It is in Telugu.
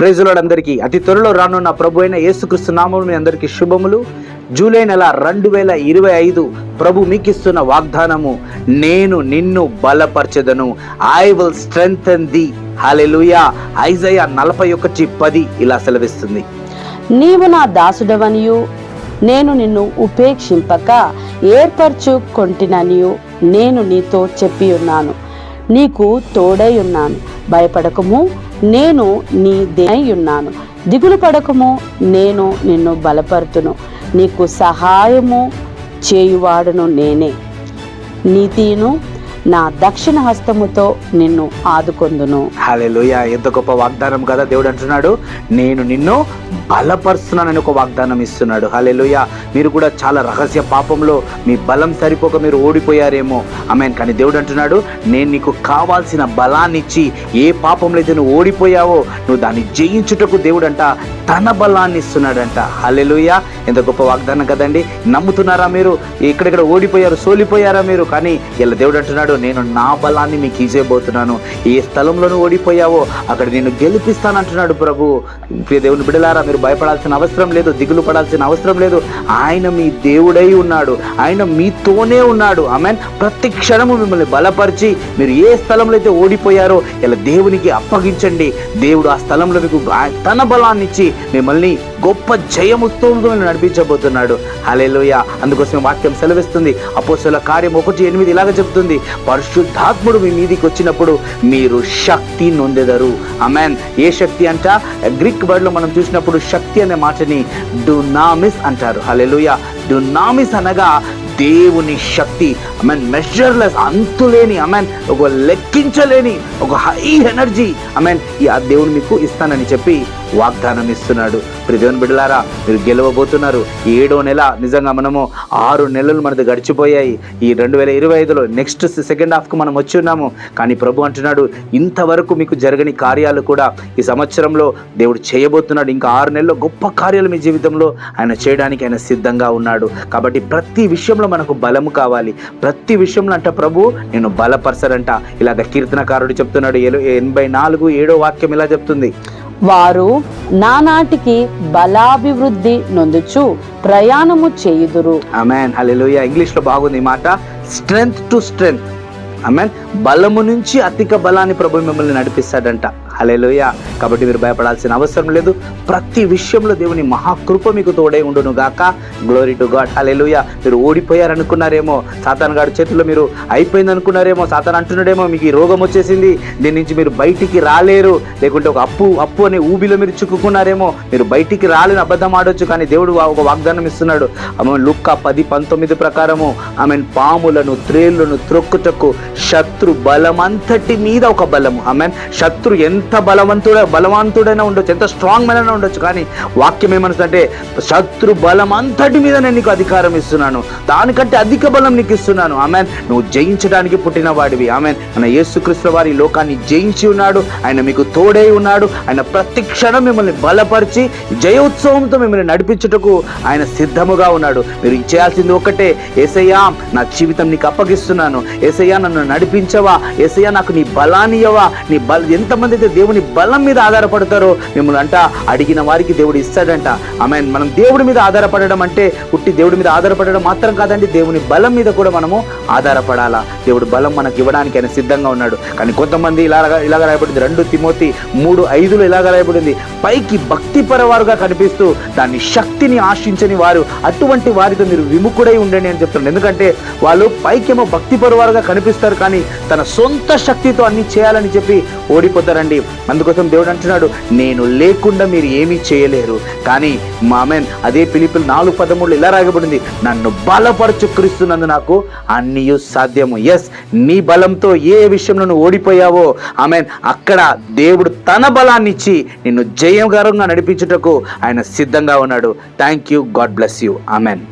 ప్రైజులాడ్ అందరికీ అతి త్వరలో రానున్న ప్రభు అయిన యేసుక్రీస్తు నామములు మీ అందరికీ శుభములు. జూలై నెల రెండు వేల ఇరవై ఐదు ప్రభు మీకిస్తున్న వాగ్దానము నేను నిన్ను బలపరచెదను. I will strengthen the hallelujah Isaiah నలభై ఒకటి పది ఇలా సెలవిస్తుంది. నీవు నా దాసుడవనియు నేను నిన్ను ఉపేక్షింపక ఏర్పరచుకొంటిననియు నేను నీతో చెప్పి ఉన్నాను నీకు తోడై ఉన్నాను. భయపడకము. నేను నీ దేనై ఉన్నాను. దిగులు పడకము నేను నిన్ను బలపరుతును. నీకు సహాయము చేయువాడును నేనే. నీతిను నా దక్షిణ హస్తముతో నిన్ను ఆదుకొందును. హాలెలుయా ఎంత గొప్ప వాగ్దానం కదా దేవుడు అంటున్నాడు. నేను నిన్ను బలపరుస్తున్నానని ఒక వాగ్దానం ఇస్తున్నాడు. హాలెలుయా మీరు కూడా చాలా రహస్య పాపంలో మీ బలం సరిపోక మీరు ఓడిపోయారేమో. ఆమెన్. కానీ దేవుడు అంటున్నాడు నేను నీకు కావాల్సిన బలాన్ని ఇచ్చి ఏ పాపంలో అయితే నువ్వు ఓడిపోయావో నువ్వు దాన్ని జయించుటకు దేవుడు అంట తన బలాన్ని ఇస్తున్నాడంట. హలెలుయ ఎంత గొప్ప వాగ్దానం కదండి. నమ్ముతున్నారా మీరు? ఎక్కడెక్కడ ఓడిపోయారు సోలిపోయారా మీరు? కానీ ఇలా దేవుడు అంటున్నాడు నేను నా బలాన్ని మీకు ఇచ్చేయబోతున్నాను ఏ స్థలంలోనూ ఓడిపోయావో అక్కడ నేను గెలిపిస్తానంటున్నాడు ప్రభు. దేవుని బిడలారా మీరు భయపడాల్సిన అవసరం లేదు దిగులు పడాల్సిన అవసరం లేదు. ఆయన మీ దేవుడై ఉన్నాడు. ఆయన మీతోనే ఉన్నాడు. ఆమెన్. ప్రతి క్షణము మిమ్మల్ని బలపరిచి మీరు ఏ స్థలంలో అయితే ఓడిపోయారో ఇలా దేవునికి అప్పగించండి. దేవుడు ఆ స్థలంలో మీకు తన బలాన్ని ఇచ్చి మిమ్మల్ని గొప్ప జయముతో నడిపించబోతున్నాడు. హలేలోయ అందుకోసం వాక్యం సెలవిస్తుంది. అపోసల కార్యం ఒకటి ఎనిమిది ఇలాగ చెప్తుంది. పరిశుద్ధాత్ముడు మీ మీదికి వచ్చినప్పుడు మీరు శక్తి నొందెదరు. అమెన్ ఏ శక్తి అంట? గ్రీక్ వర్డ్లో మనం చూసినప్పుడు శక్తి అనే మాటని డునామిస్ అంటారు. హలెలుయ డునామిస్ అనగా దేవుని శక్తి. అమెన్ మెజర్లెస్ అంతులేని అమెన్ ఒక లెక్కించలేని ఒక హై ఎనర్జీ. అమెన్ ఈ ఆ దేవుడు మీకు ఇస్తానని చెప్పి వాగ్దానం ఇస్తున్నాడు ఇప్పుడు బిడ్డలారా మీరు గెలవబోతున్నారు. ఏడో నెల నిజంగా మనము ఆరు నెలలు మనది గడిచిపోయాయి. ఈ రెండు వేల ఇరవై ఐదులో నెక్స్ట్ సెకండ్ హాఫ్కు మనం వచ్చి ఉన్నాము. కానీ ప్రభు అంటున్నాడు ఇంతవరకు మీకు జరగని కార్యాలు కూడా ఈ సంవత్సరంలో దేవుడు చేయబోతున్నాడు. ఇంకా ఆరు నెలల్లో గొప్ప కార్యాలు మీ జీవితంలో ఆయన చేయడానికి ఆయన సిద్ధంగా ఉన్నాడు. కాబట్టి ప్రతి విషయంలో మనకు బలము కావాలి. ప్రతి విషయంలో అంట ప్రభు నేను బలపరచడంట. ఇలాగ కీర్తనకారుడు చెప్తున్నాడు ఎనభై నాలుగు ఏడో వాక్యం ఇలా చెప్తుంది. వారు నానాటికి బలాభివృద్ధి నొందుచు ప్రయాణము చేయుదురు. అమెన్ హల్లెలూయా ఇంగ్లీష్లో బాగుంది మాట. స్ట్రెంగ్త్ టు స్ట్రెంగ్త్ అమెన్ బలము నుంచి అధిక బలాన్ని ప్రభు మిమ్మల్ని నడిపిస్తాడంట. హలేలోయ కాబట్టి మీరు భయపడాల్సిన అవసరం లేదు. ప్రతి విషయంలో దేవుని మహాకృప మీకు తోడై ఉండును గాక. గ్లోరీ టు గాడ్ హలేలుయ మీరు ఓడిపోయారనుకున్నారేమో సాతాన్ గారి చేతుల్లో మీరు అయిపోయింది అనుకున్నారేమో సాతాన్ అంటున్నాడేమో మీకు ఈ రోగం వచ్చేసింది. దీని నుంచి మీరు బయటికి రాలేరు. లేకుంటే ఒక అప్పు అప్పు అనే ఊబిలో మీరు చిక్కుకున్నారేమో. మీరు బయటికి రాలేని అబద్ధం ఆడొచ్చు కానీ దేవుడు ఒక వాగ్దానం ఇస్తున్నాడు. ఆమె లుక్క పది పంతొమ్మిది ప్రకారము ఆమె పాములను త్రేళ్ళను త్రొక్కుటకు శత్రు బలమంతటి మీద ఒక బలము. ఆమె శత్రు ఎంత ఎంత బలవంతుడ బలవంతుడైనా ఉండొచ్చు ఎంత స్ట్రాంగ్ మ్యాన్ అయినా ఉండొచ్చు కానీ వాక్యం ఏమనుందంటే శత్రు బలమంతటి మీద నేను నీకు అధికారం ఇస్తున్నాను. దానికంటే అధిక బలం నీకు ఇస్తున్నాను. ఆమె నువ్వు జయించడానికి పుట్టిన వాడివి. ఆమె మన యేసుక్రీస్తు వారి లోకాన్ని జయించి ఉన్నాడు. ఆయన మీకు తోడై ఉన్నాడు. ఆయన ప్రతి క్షణం మిమ్మల్ని బలపరిచి జయోత్సవంతో మిమ్మల్ని నడిపించుటకు ఆయన సిద్ధముగా ఉన్నాడు. మీరు చేయాల్సింది ఒకటే. ఏసయ్యా నా జీవితం నీకు అప్పగిస్తున్నాను. ఏసయ్యా నన్ను నడిపించవా? ఏసయ్యా నాకు నీ బలాన్ని ఇవ్వవా నీ బల ఎంతమంది అయితే దేవుని బలం మీద ఆధారపడతారో మిమ్మల్ని అంట అడిగిన వారికి దేవుడు ఇస్తాడంట. ఆమె మనం దేవుడి మీద ఆధారపడడం అంటే పుట్టి దేవుడి మీద ఆధారపడడం మాత్రం కాదండి. దేవుని బలం మీద కూడా మనము ఆధారపడాలా. దేవుడు బలం మనకి ఇవ్వడానికి ఆయన సిద్ధంగా ఉన్నాడు. కానీ కొంతమంది ఇలాగ ఇలాగ రాయబడింది. రెండు తిమోతి మూడు ఐదులో ఇలాగ రాయబడింది. పైకి భక్తి పరవారుగా కనిపిస్తూ దాన్ని శక్తిని ఆశించని వారు అటువంటి వారితో మీరు విముఖుడై ఉండండి అని చెప్తున్నారు ఎందుకంటే వాళ్ళు పైకేమో భక్తి పరవారుగా కనిపిస్తారు కానీ తన సొంత శక్తితో అన్ని చేయాలని చెప్పి ఓడిపోతారండి. అందుకోసం దేవుడు అంటున్నాడు నేను లేకుండా మీరు ఏమీ చేయలేరు. కానీ మామెన్ అదే పిలిపిలు నాలుగు పదమూడు ఇలా రాయబడింది నన్ను బలపరచు క్రీస్తున్నందు నాకు అన్నియు సాధ్యము. ఎస్ నీ బలంతో ఏ విషయంలో నువ్వు ఓడిపోయావో ఆమెన్ అక్కడ దేవుడు తన బలాన్ని ఇచ్చి నిన్ను జయకరంగా నడిపించుటకు ఆయన సిద్ధంగా ఉన్నాడు. Thank you God bless you amen